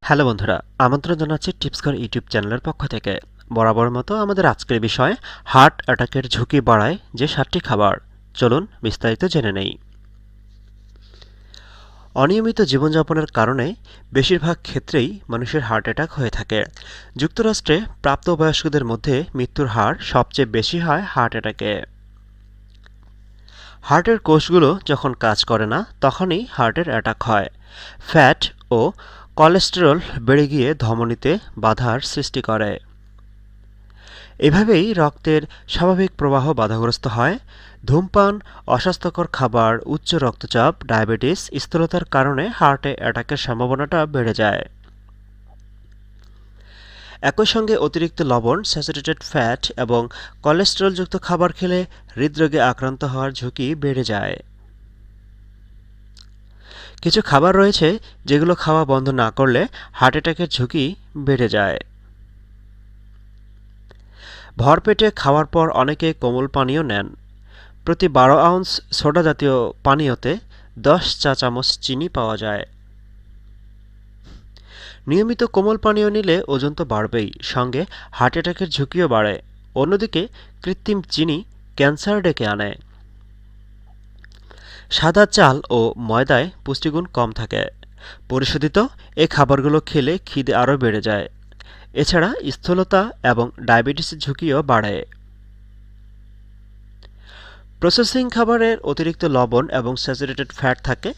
Hello বন্ধুরা, আমন্ত্রণ জানাচ্ছি টিপসকর ইউটিউব চ্যানেলের পক্ষ থেকে। বরাবর মতো আমাদের আজকের বিষয়, হার্ট অ্যাটাকের ঝুঁকি বাড়ায় যে সাতটি খাবার। চলুন বিস্তারিত জেনে নেই। অনিয়মিত জীবনযাপনের কারণে বেশিরভাগ ক্ষেত্রেই মানুষের হার্ট অ্যাটাক হয়ে থাকে। যুক্তরাষ্ট্রে প্রাপ্তবয়স্কদের মধ্যে মৃত্যুর হার সবচেয়ে বেশি হয় হার্ট অ্যাটাকে। হার্টের কোষগুলো যখন কাজ করে না, তখনই হার্টের অ্যাটাক হয়। ফ্যাট ও কোলেস্টেরল বেড়ে গিয়ে ধমনীতে বাধার সৃষ্টি করে। এভাবেই রক্তের স্বাভাবিক প্রবাহ বাধাগ্রস্ত হয়। ধূমপান, অস্বাস্থ্যকর খাবার, উচ্চ রক্তচাপ, ডায়াবেটিস স্থূলতার কারণে হার্টে অ্যাটাকের সম্ভাবনাটা বেড়ে যায়। একই সঙ্গে অতিরিক্ত লবণ, স্যাচুরেটেড ফ্যাট এবং কোলেস্টেরলযুক্ত খাবার খেলে হৃদরোগে আক্রান্ত হওয়ার ঝুঁকি বেড়ে যায়। কিছু খাবার রয়েছে যেগুলো খাওয়া বন্ধ না করলে হার্ট অ্যাটাকের ঝুঁকি বেড়ে যায়। ভরপেটে খাওয়ার পর অনেকে কোমল পানীয় নেন। প্রতি বারো আউন্স সোডা জাতীয় পানীয়তে দশ চা চামচ চিনি পাওয়া যায়। নিয়মিত কোমল পানীয় নিলে ওজন তো বাড়বেই, সঙ্গে হার্ট অ্যাটাকের ঝুঁকিও বাড়ে। অন্যদিকে কৃত্রিম চিনি ক্যান্সার ডেকে আনে। সাদা চাল ও ময়দায় পুষ্টিগুণ কম থাকে। পরিশোধিত এই খাবারগুলো খেলে খিদে আরও বেড়ে যায়। এছাড়া স্থূলতা এবং ডায়াবেটিসের ঝুঁকিও বাড়ে। প্রসেসিং খাবারের অতিরিক্ত লবণ এবং স্যাচুরেটেড ফ্যাট থাকে।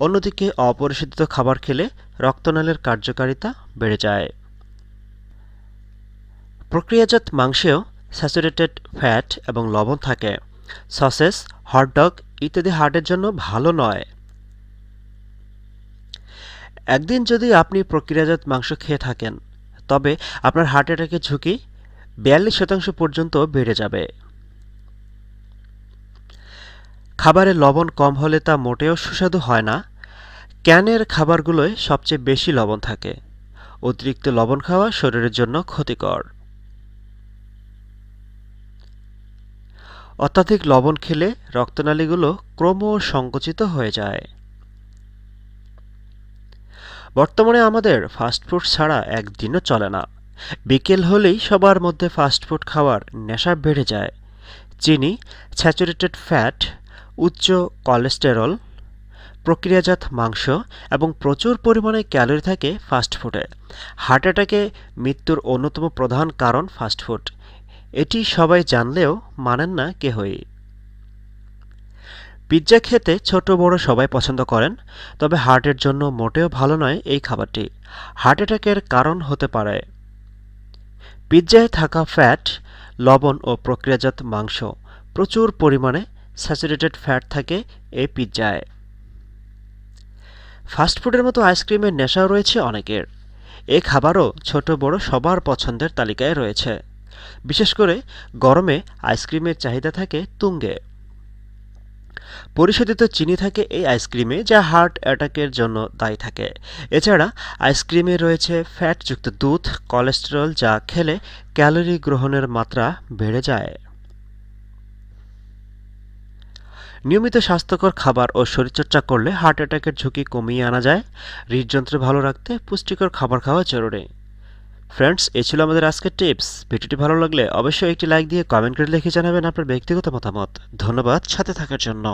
অন্যদিকে অপরিশোধিত খাবার খেলে রক্তনালের কার্যকারিতা বেড়ে যায়। প্রক্রিয়াজাত মাংসেও স্যাচুরেটেড ফ্যাট এবং লবণ থাকে। সসেস হটডগ ইত্যাদি হার্টের জন্য ভালো নয়। একদিন যদি আপনি প্রক্রিয়াজাত মাংস খেয়ে থাকেন, তবে আপনার হার্ট অ্যাটাকের ঝুঁকি বিয়াল্লিশ শতাংশ পর্যন্ত বেড়ে যাবে। খাবারে লবণ কম হলে তা মোটেও সুস্বাদু হয় না। ক্যানের খাবারগুলোয় সবচেয়ে বেশি লবণ থাকে। অতিরিক্ত লবণ খাওয়া শরীরের জন্য ক্ষতিকর। অত্যাধিক লবণ খেলে রক্তনালীগুলো ক্রমশ সংকুচিত হয়ে যায়। বর্তমানে আমাদের ফাস্টফুড ছাড়া একদিনও চলে না। বিকেল হলেই সবার মধ্যে ফাস্টফুড খাওয়ার নেশা বেড়ে যায়। চিনি স্যাচুরেটেড ফ্যাট উচ্চ কোলেস্টেরল প্রক্রিয়াজাত মাংস এবং প্রচুর পরিমাণে ক্যালোরি থাকে ফাস্টফুডে হার্ট অ্যাটাকে মৃত্যুর অন্যতম প্রধান কারণ ফাস্টফুড এটি সবাই জানলেও মানেন না কেহই। পিৎজা খেতে ছোট বড় সবাই পছন্দ করেন, তবে হার্টের জন্য মোটেও ভালো নয় এই খাবারটি। হার্ট অ্যাটাকের কারণ হতে পারে। পিৎজায় থাকা ফ্যাট, লবণ ও প্রক্রিয়াজাত মাংস প্রচুর পরিমাণে স্যাচুরেটেড ফ্যাট থাকে এই পিৎজায়। ফাস্টফুডের মতো আইসক্রিমের নেশাও রয়েছে অনেকের। এ খাবারও ছোট বড় সবার পছন্দের তালিকায় রয়েছে। বিশেষ করে গরমে আইসক্রিমের চাহিদা থাকে তুঙ্গে। পরিশোধিত চিনি থাকে এই আইসক্রিমে, যা হার্ট অ্যাটাকের জন্য দায়ী থাকে। এছাড়া আইসক্রিমে রয়েছে ফ্যাটযুক্ত দুধ, কোলেস্টেরল, যা খেলে ক্যালোরি গ্রহণের মাত্রা বেড়ে যায়। নিয়মিত স্বাস্থ্যকর খাবার ও শরীরচর্চা করলে হার্ট অ্যাটাকের ঝুঁকি কমিয়ে আনা যায়। হৃদযন্ত্র ভালো রাখতে পুষ্টিকর খাবার খাওয়া জরুরি। ফ্রেন্ডস এ ছিল আমাদের আজকের টিপস ভিডিওটি ভালো লাগলে অবশ্যই একটি লাইক দিয়ে কমেন্ট করে লিখে জানাবেন আপনার ব্যক্তিগত মতামত। ধন্যবাদ, সাথে থাকার জন্য।